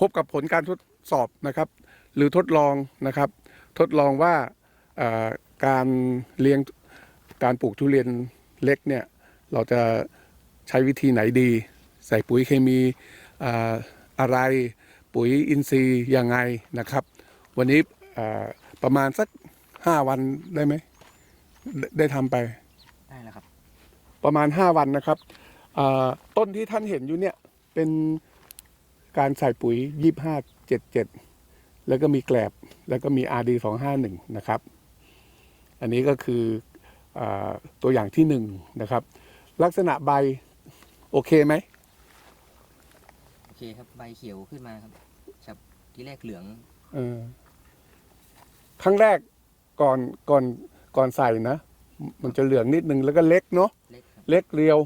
พบกับผลการทดสอบนะครับ หรือทดลองนะครับ ทดลองว่าเอ่อการเลี้ยงการปลูกทุเรียนเล็กเนี่ยเราจะใช้วิธีไหนดี ใส่ปุ๋ยเคมีอ่าอะไรปุ๋ยอินทรีย์ยังไงนะครับ วันนี้อ่าประมาณสักห้าวันได้ไหมได้ได้ทำไปได้แล้วครับ ประมาณ5วันนะครับอ่าต้นที่ท่านเห็นอยู่เนี่ยเป็น การใส่ปุ๋ย 25 77 แล้วก็มีแกลบ แล้วก็มี RD 251 นะครับ อันนี้ก็คืออาตัวอย่างที่ 1 นะครับ ลักษณะใบ โอเคไหม โอเคครับ ใบเขียวขึ้นมาครับครับที่แรกเหลืองเออครั้งแรกก่อนก่อนก่อนใส่นะ มันจะเหลืองนิดนึงแล้วก็เล็กเนาะเล็กครับเล็กเรียว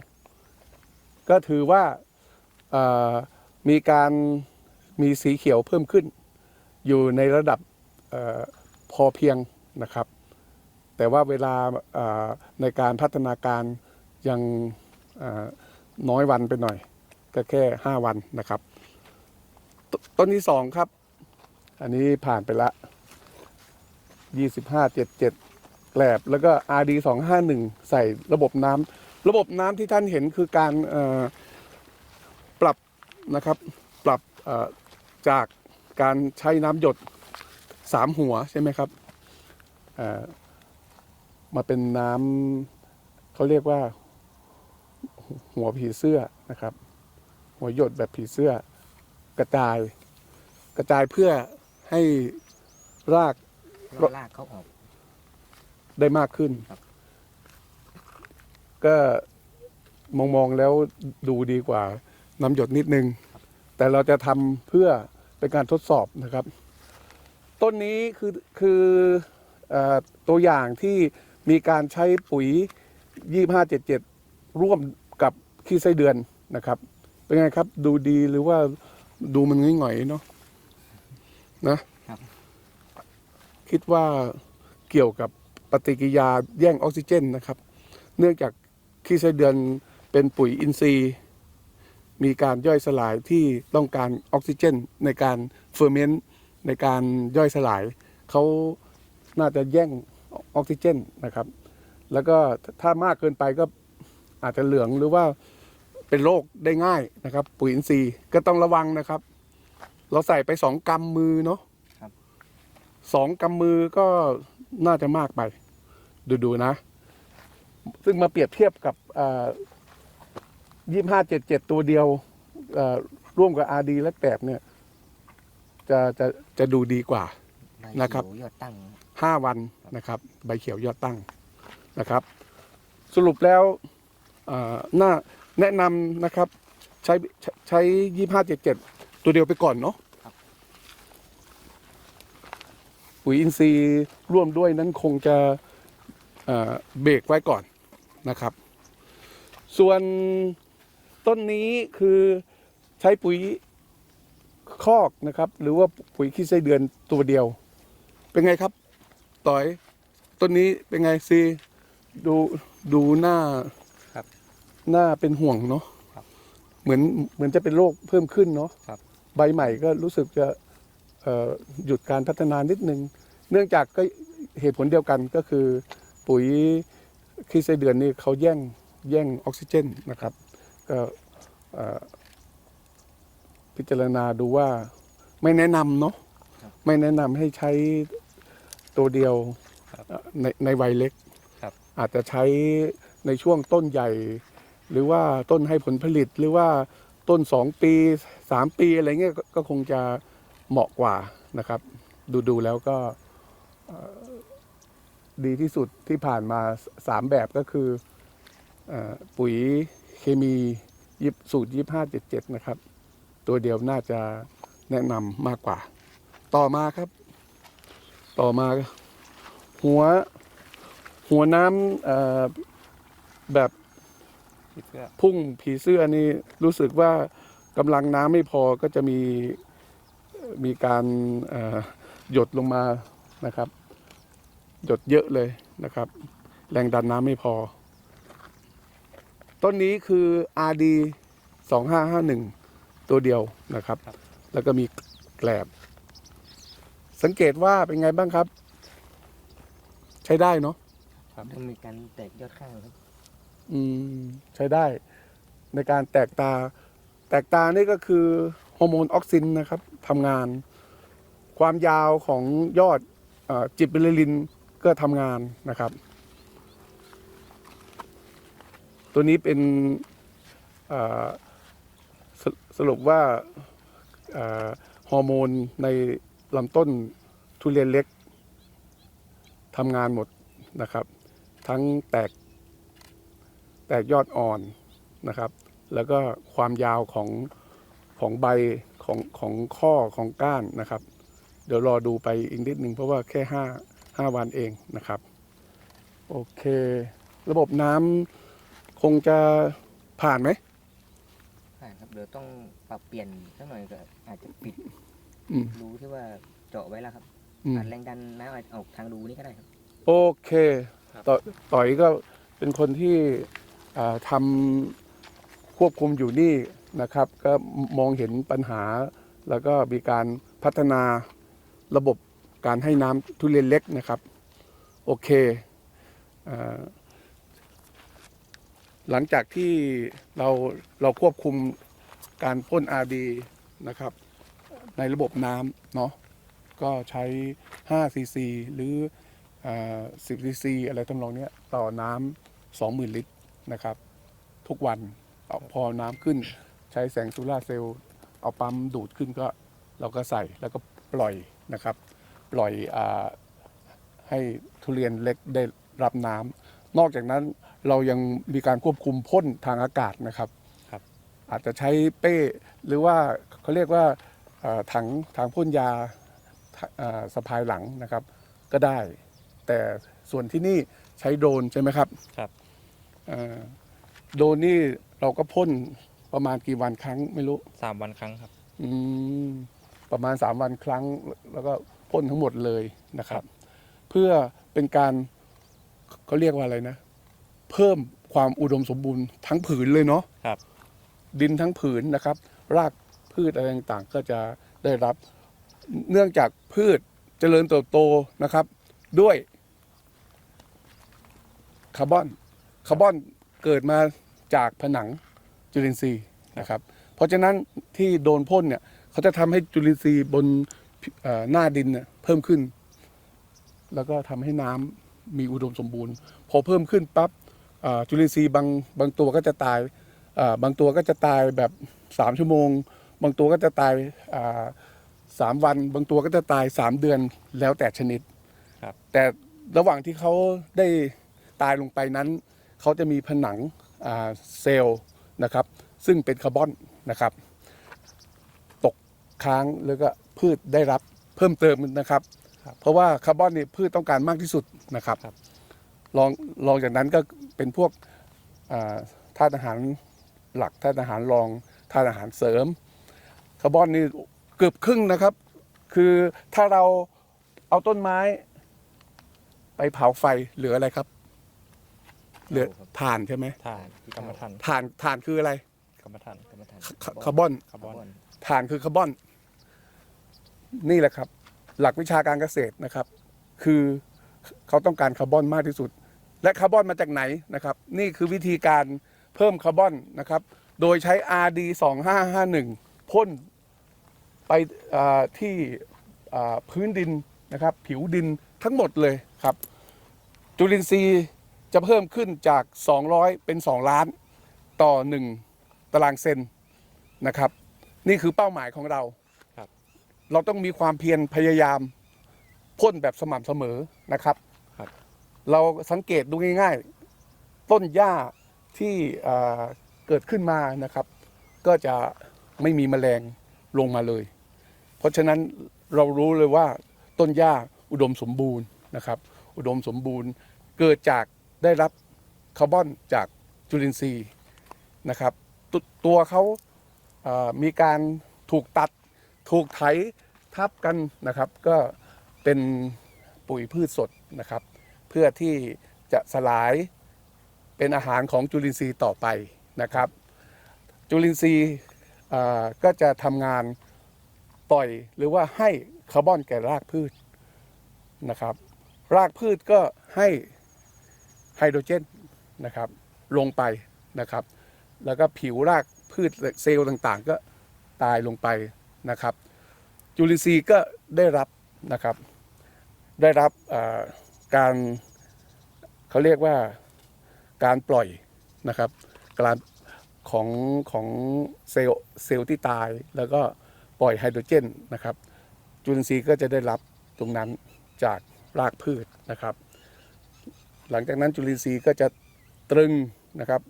ก็ถือว่าเอ่อ มีการมีสีเขียวเพิ่มขึ้น อยู่ในระดับออพอเพียงนะครับ แต่ว่าเวลาในการพัฒนาการยังน้อยวันไปหน่อย ก็แค่ 5 วันนะครับตต้นที่สองครับ อันนี้ผ่านไปละ 25 77แกลบแล้วก็ RD 251ใส่ระบบน้ำระบบน้ำที่ท่านเห็นคือการ นะครับ ปรับเอ่อจากการใช้น้ำหยดสามหัวใช่ไหมครับเอ่อมาเป็นน้ำเขาเรียกว่าหัวผีเสื้อนะครับ หัวหยดแบบผีเสื้อกระจาย กระจายเพื่อให้รากล่อลากเขาออก ได้มากขึ้นครับก็มองมองๆแล้วดูดีกว่า น้ำหยดนิดนึง แต่เราจะทำเพื่อเป็นการทดสอบนะครับ ต้นนี้คือคือเออตัวอย่างที่มีการใช้ปุ๋ย 2577 ร่วมกับขี้ไส้เดือนนะครับ เป็นไงครับดูดีหรือว่าดูมันง่อยๆเนาะนะครับคิดว่าเกี่ยวกับปฏิกิริยาแย่งออกซิเจนนะครับ เนื่องจากขี้ไส้เดือนเป็นปุ๋ยอินทรีย์ มีการย่อยสลายที่ต้องการออกซิเจน ในการเฟอร์เมนต์ในการย่อยสลาย เขาน่าจะแย่งออกซิเจนนะครับ แล้วก็ถ้ามากเกินไปก็อาจจะเหลืองหรือว่าเป็นโรคได้ง่ายนะครับ ปุ๋ยอินทรีย์ก็ต้องระวังนะครับ เราใส่ไปสองกำมือเนาะครับสองกำมือก็น่าจะมากไป ดูๆนะ ซึ่งมาเปรียบเทียบกับ ยี่ห้าเจ็ดเจ็ดตัวเดียวเอ่อร่วมกับอาดีและแกบเนี่ย จะจะจะดูดีกว่าใบนะครับเขียวยอดตั้งห้าวันนะครับ ใบเขียวยอดตั้งนะครับ สรุปแล้วเอ่อน่าแนะนำนะครับใช้ใช้ใช้ยี่ห้าเจ็ดเจ็ดตัวเดียวไปก่อนเนาะปุ๋ยอินทรีย์ร่วมด้วยนั้นคงจะเอ่อเบรกไว้ก่อนนะครับ ส่วน ต้นนี้คือใช้ปุ๋ยคอกนะครับ หรือว่าปุ๋ยขี้ไส้เดือนตัวเดียว เป็นไงครับ ต่อยต้นนี้เป็นไงซีดูดูหน้าครับ หน้าเป็นห่วงเนาะครับเหมือนเหมือนจะเป็นโรคเพิ่มขึ้นเนาะครับ ใบใหม่ก็รู้สึกจะเอ่อหยุดการพัฒนานิดนึง เนื่องจากก็เหตุผลเดียวกันก็คือ ปุ๋ยขี้ไส้เดือนนี่เขาแย่งแย่งออกซิเจนนะครับ ก็เอ่อพิจารณาดูว่าไม่แนะนำเนาะครับไม่แนะนำให้ใช้ตัวเดียวครับเอ่อในในวัยเล็กครับอาจจะใช้ในช่วงต้นใหญ่ หรือว่าต้นให้ผลผลิตหรือว่าต้นสองปีสามปีอะไรเงี้ยก็ก็คงจะเหมาะกว่านะครับ ดูดูแล้วก็เอ่อดีที่สุดที่ผ่านมาสามแบบก็คือเออปุ๋ย เคมียิบสูตรยี่ห้าเจ็ดเจ็ดนะครับ ตัวเดียวน่าจะแนะนำมากกว่า ต่อมาครับ ต่อมา หัว หัวน้ำแบบพุ่งผีเสื้อนี่รู้สึกว่ากำลังน้ำไม่พอก็จะมีมีการหยดลงมานะครับ หยดเยอะเลยนะครับ แรงดันน้ำไม่พอ ต้นนี้คือ RD 2551 ตัวเดียวนะครับครับ แล้วก็มีแกลบ สังเกตว่าเป็นไงบ้างครับ ใช้ได้เนาะครับต้องมีการแตกยอดข้างครับอืม ใช้ได้ ในการแตกตา แตกตานี่ก็คือฮอร์โมนออกซินนะครับทำงาน ความยาวของยอดเออจิบเบลลินก็ทำงานนะครับ ตัวนี้เป็นสสรุปว่าฮอร์โมนในลำต้นทุเรียนเล็กทำงานหมดนะครับ ทั้งแตกแตกยอดอ่อนนะครับ แล้วก็ความยาวของของใบของของข้อของก้านนะครับ เดี๋ยวรอดูไปอีกนิดหนึ่งเพราะว่าแค่ห้าห้าวันเองนะครับ โอเค ระบบน้ำ คงจะผ่านไหมผ่านครับเดี๋ยวต้องปรับเปลี่ยนสักหน่อยก็อาจจะปิดอืม รูที่ว่าเจาะไว้แล้วครับอืม อัดแรงดันน้ำอาจจะออกทางรูนี้ก็ได้ครับ โอเคครับ ต่อต่อยก็เป็นคนที่อ่าทำควบคุมอยู่นี่นะครับ ก็มองเห็นปัญหา แล้วก็มีการพัฒนาระบบการให้น้ำทุเรียนเล็กนะครับ โอเคอ่า หลังจากที่เราเราควบคุมการพ่น RD นะครับ ในระบบน้ำเนาะก็ใช้5 cc หรือสิบซีซี อะไรทำนองเนี้ยต่อน้ำสองหมื่นลิตรนะครับ ทุกวันเอพอน้ำขึ้นใช้แสงโซลาเซลล์เอาปั๊มดูดขึ้นก็เราก็ใส่แล้วก็ปล่อยนะครับ ปล่อยอให้ทุเรียนเล็กได้รับน้ำนอกจากนั้น เรายังมีการควบคุมพ่นทางอากาศนะครับครับ อาจจะใช้เป้หรือว่าเขาเรียกว่าเอ่อถังถังพ่นยาเอ่อสะพายหลังนะครับ ก็ได้ แต่ส่วนที่นี่ใช้โดรนใช่ไหมครับครับเอ่อโดรนนี่เราก็พ่นประมาณกี่วันครั้งไม่รู้สามวันครั้งครับอืมประมาณสามวันครั้ง แล้วก็พ่นทั้งหมดเลยนะครับ เพื่อเป็นการเขาเรียกว่าอะไรนะ เพิ่มความอุดมสมบูรณ์ทั้งผืนเลยเนาะครับ ดินทั้งผืนนะครับ รากพืชอะไรต่างๆ ก็จะได้รับ เนื่องจากพืชเจริญเติบโตนะครับ ด้วยคาร์บอนคาร์บอนเกิดมาจากผนังจุลินทรีย์นะครับ เพราะฉะนั้นที่โดนพ่นเนี่ยเขาจะทำให้จุลินทรีย์บนเอ่อหน้าดินเนี่ยเพิ่มขึ้น แล้วก็ทำให้น้ำมีอุดมสมบูรณ์ พอเพิ่มขึ้นปั๊บอ่า จุลินทรีย์บางบางตัวก็จะตายอ่าบางตัวก็จะตายแบบสามชั่วโมง บางตัวก็จะตายอ่าสามวัน บางตัวก็จะตายสามเดือนแล้วแต่ชนิดครับแต่ระหว่างที่เขาได้ตายลงไปนั้น เขาจะมีผนังอ่าเซลล์นะครับ ซึ่งเป็นคาร์บอนนะครับ ตกค้างแล้วก็พืชได้รับเพิ่มเติมนะครับครับเพราะว่าคาร์บอนนี่พืชต้องการมากที่สุดนะครับครับลองลองจากนั้นก็ เป็นพวกอ่าธาตุอาหารหลักธาตุอาหารรองธาตุอาหารเสริมคาร์บอนนี่เกือบครึ่งนะครับ คือถ้าเราเอาต้นไม้ ไปเผาไฟเหลืออะไรครับ เหลือครับถ่านใช่ไหมถ่านกรรมฐานถ่านถ่านคืออะไรกรรมฐานกรรมฐานคาคาร์บอนคาร์บอนถ่านคือคาร์บอน นี่แหละครับ หลักวิชาการเกษตรนะครับ คือเขาต้องการคาร์บอนมากที่สุด และคาร์บอนมาจากไหนนะครับ นี่คือวิธีการเพิ่มคาร์บอนนะครับ โดยใช้ RD 2551พ่นไปอ่าที่อ่าพื้นดินนะครับ ผิวดินทั้งหมดเลยครับ จุลินทรีย์จะเพิ่มขึ้นจาก 200 เป็น 2 ล้านต่อ 1 ตารางเซนนะครับ นี่คือเป้าหมายของเราครับเราต้องมีความเพียรพยายามพ่นแบบสม่ำเสมอนะครับครับ เราสังเกตดูง่าย ๆ ต้นหญ้าที่เกิดขึ้นมานะครับ ก็จะไม่มีแมลงลงมาเลย เพราะฉะนั้นเรารู้เลยว่าต้นหญ้าอุดมสมบูรณ์นะครับ อุดมสมบูรณ์เกิดจากได้รับคาร์บอนจากจุลินทรีย์นะครับตตัวเขาเอ่อมีการถูกตัดถูกไถทับกันนะครับ ก็เป็นปุ๋ยพืชสดนะครับ เพื่อที่จะสลายเป็นอาหารของจุลินทรีย์ต่อไปนะครับ จุลินทรีย์ก็จะทำงานปล่อยหรือว่าให้คาร์บอนแก่รากพืชนะครับ รากพืชก็ให้ไฮโดรเจนนะครับลงไปนะครับ แล้วก็ผิวรากพืชเซลล์ต่างๆ ก็ตายลงไปนะครับ จุลินทรีย์ก็ได้รับนะครับได้รับ การเขาเรียกว่าการปล่อยนะครับการของของเซลล์เซลล์ที่ตาย แล้วก็ปล่อยไฮโดรเจนนะครับ จุลินทรีย์ก็จะได้รับตรงนั้นจากรากพืชนะครับ หลังจากนั้นจุลินทรีย์ก็จะตรึงนะครับ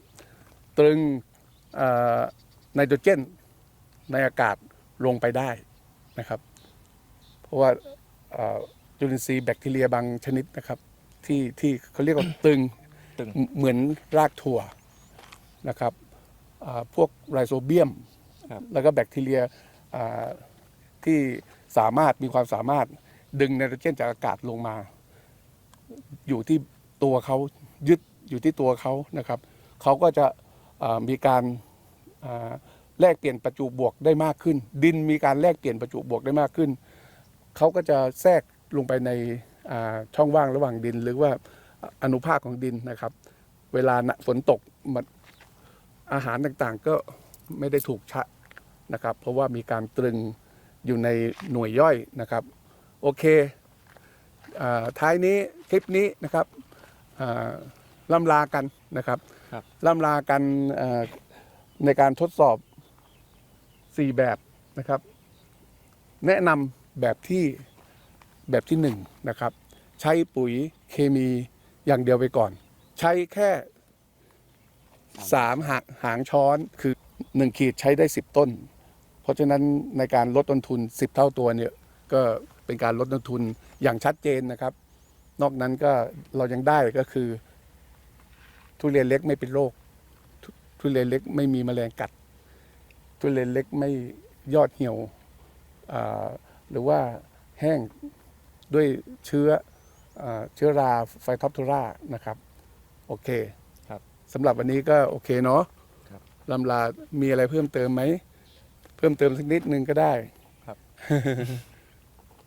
ตรึงไนโตรเจนในอากาศลงไปได้นะครับ เพราะว่า จุลินทรีย์แบคทีเรียบางชนิดนะครับ ที่ที่เขาเรียกว่าตึงตึง เหมือนรากถั่วนะครับอ่าพวกไรโซเบียม ครับ แล้วก็แบคทีเรียอ่าที่สามารถมีความสามารถดึงไนโตรเจนจากอากาศลงมา อยู่ที่ตัวเขายึดอยู่ที่ตัวเขานะครับเขาก็จะอ่ามีการอ่าแลกเปลี่ยนประจุบวกได้มากขึ้น ดินมีการแลกเปลี่ยนประจุบวกได้มากขึ้น เขาก็จะแทรก ลงไปในอ่าช่องว่างระหว่างดิน หรือว่าอนุภาคของดินนะครับ เวลาน่ะฝนตกมันอาหารต่างๆก็ไม่ได้ถูกชะนะครับ เพราะว่ามีการตรึงอยู่ในหน่วยย่อยนะครับ โอเคอาท้ายนี้คลิปนี้นะครับอ่าล่ำลากันนะครับครับล่ำลากันอ่าในการทดสอบ 4 แบบนะครับ แนะนำแบบที่ แบบที่1นนะครับใช้ปุ๋ยเคมีอย่างเดียวไปก่อน ใช้แค่สามหางหางช้อนคือ 1 ขีดใช้ได้ 10 ต้น เพราะฉะนั้นในการลดต้นทุน 10 เท่าตัวเนี่ยก็เป็นการลดต้นทุนอย่างชัดเจนนะครับ นอกนั้นก็เรายังได้ก็คือ ทุเรียนเล็กไม่เป็นโรคททุเรียนเล็กไม่มีแมลงกัด ทุเรียนเล็กไม่ยอดเหี่ยวหรือว่าแห้ง ด้วยเชื้ออาเชื้อราไฟท็อปทูรานะครับ โอเคครับสำหรับวันนี้ก็โอเคเนาะครับลำลา มีอะไรเพิ่มเติมไหม เพิ่มเติมสักนิดนึงก็ได้ครับ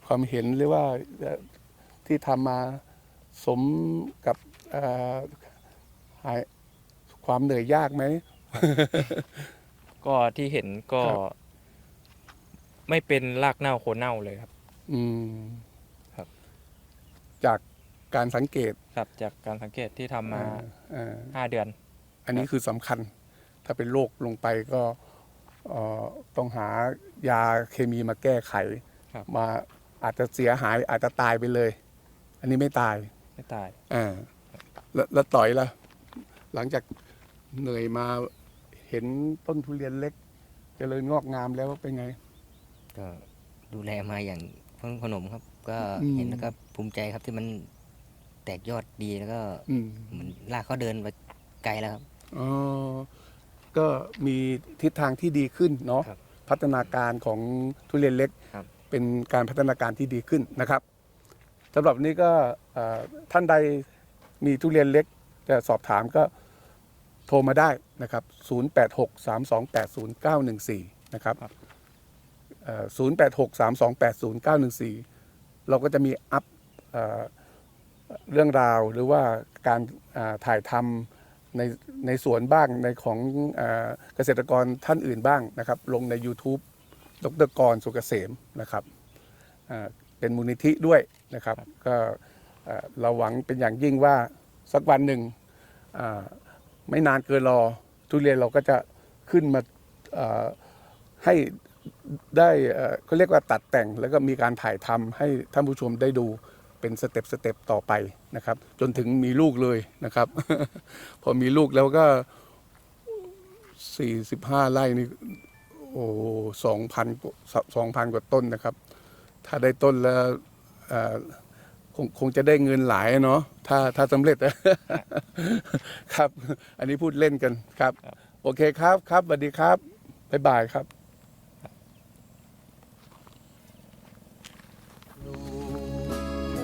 ความเห็นหรือว่าเอ่อที่ทำมาสมกับเอ่อหายความเหนื่อยยากไหม ก็ที่เห็นก็ครับไม่เป็นรากเน่าโคนเน่าเลยครับ อืมครับจาก การสังเกตครับจากการสังเกตที่ทำมาอ่อ่า ห้าเดือน อันนี้คือสำคัญ ถ้าเป็นโรคลงไปก็เอ่อต้องหายาเคมีมาแก้ไข ครับ มาอาจจะเสียหายอาจจะตายไปเลย อันนี้ไม่ตายไม่ตาย อ่าแล้วแล้วต่อยล่ะ หลังจากเหนื่อยมาเห็นต้นทุเรียนเล็กเจริญงอกงามแล้วเป็นไง ก็ดูแลมาอย่างพ่นขนมครับ ก็อืม เห็นแล้วก็ภูมิใจครับที่มัน แตกยอดดีแล้วก็อืมเหมันลากเขาเดินไปไกลแล้วครับ อ๋อก็มีทิศทางที่ดีขึ้นเนาะครับพัฒนาการของทุเรียนเล็ก ครับ เป็นการพัฒนาการที่ดีขึ้นนะครับสำหรับวันนี้ก็เอ่อท่านใดมีทุเรียนเล็กจะสอบถามก็โทรมาได้นะครับ 0863280914 นะครับครับเอ่อ0863280914 เราก็จะมีอัพเอ่อ เรื่องราวหรือว่าการอ่าถ่ายทำในในสวนบ้างในของเอ่อเกษตรกรท่านอื่นบ้างนะครับ ลงใน YouTube ดรกรสุกเกษมนะครับอ่าเป็นมูลนิธิด้วยนะครับ ก็เอ่อเราหวังเป็นอย่างยิ่งว่าสักวันหนึ่งอ่าไม่นานเกินรอ ทุเรียนเราก็จะขึ้นมาเอ่อให้ได้เอ่อเขาเรียกว่าตัดแต่งแล้วก็มีการถ่ายทำให้ท่านผู้ชมได้ดู เป็นสเต็ปสเต็ปต่อไปนะครับ จนถึงมีลูกเลยนะครับ พอมีลูกแล้วก็45ไร่นี่โอ้สองพันสองพันกว่าต้นนะครับ ถ้าได้ต้นแล้วเอ่อคงคงจะได้เงินหลายเนาะถ้าถ้าสำเร็จครับ อันนี้พูดเล่นกันครับครับ โอเคครับครับสวัสดีครับ บ๊ายบายครับ